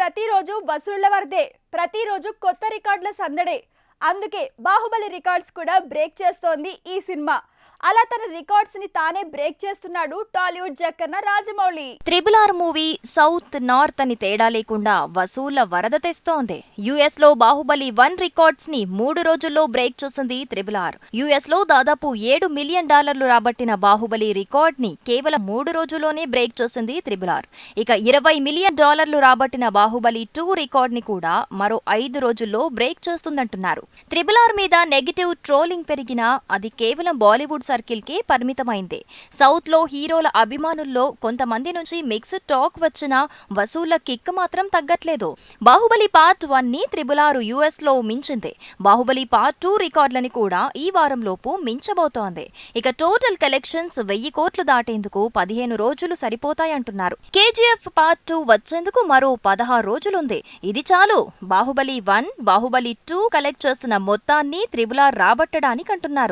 ప్రతిరోజు వసూళ్ళ వరదే ప్రతిరోజు కొత్త రికార్డుల సందడే. అందుకే బాహుబలి రికార్డ్స్ కూడా బ్రేక్ చేస్తోంది ఈ సినిమా. అలా తన రికార్డ్స్ని తానే బ్రేక్ చేస్తున్నాడు Tollywood Jakkanna Rajamouli. Triple R movie south north అని తేడా లేకుండా వసూళ్ళ వరద తెస్తోంది. యుఎస్లో బాహుబలి వన్ రికార్డ్స్ని మూడు రోజుల్లో బ్రేక్ చేసింది త్రిబుల్ ఆర్ యుఎస్లో దాదాపు ఏడు మిలియన్ డాలర్లు రాబట్టిన బాహుబలి రికార్డ్ని కేవలం మూడు రోజుల్లోనే బ్రేక్ చేసింది త్రిబుల్ ఆర్ ఇక ఇరవై మిలియన్ డాలర్లు రాబట్టిన బాహుబలి టూ రికార్డ్ని కూడా మరో ఐదు రోజుల్లో బ్రేక్ చేస్తుందంటున్నారు. త్రిబుల్ ఆర్ మీద నెగిటివ్ ట్రోలింగ్ పెరిగినా అది కేవలం బాలీవుడ్ సర్కిల్కే పరిమితమైంది. సౌత్లో హీరోల అభిమానుల్లో కొంతమంది నుంచి మిక్స్డ్ టాక్ వచ్చిన వసూళ్ళ కిక్ మాత్రం తగ్గట్లేదు. బాహుబలి పార్ట్ వన్ని త్రిబులారు యుఎస్లో మించింది. బాహుబలి పార్ట్ టూ రికార్డులని కూడా ఈ వారంలోపు మించబోతోంది. ఇక టోటల్ కలెక్షన్స్ వెయ్యి కోట్లు దాటేందుకు పదిహేను రోజులు సరిపోతాయంటున్నారు. కేజీఎఫ్ పార్ట్ టూ వచ్చేందుకు మరో పదహారు రోజులుంది. ఇది చాలు. Baahubali one Baahubali two collect చేస్తున్న మొత్తాన్ని త్రిబులార్ రాబట్టడానికి అంటున్నారు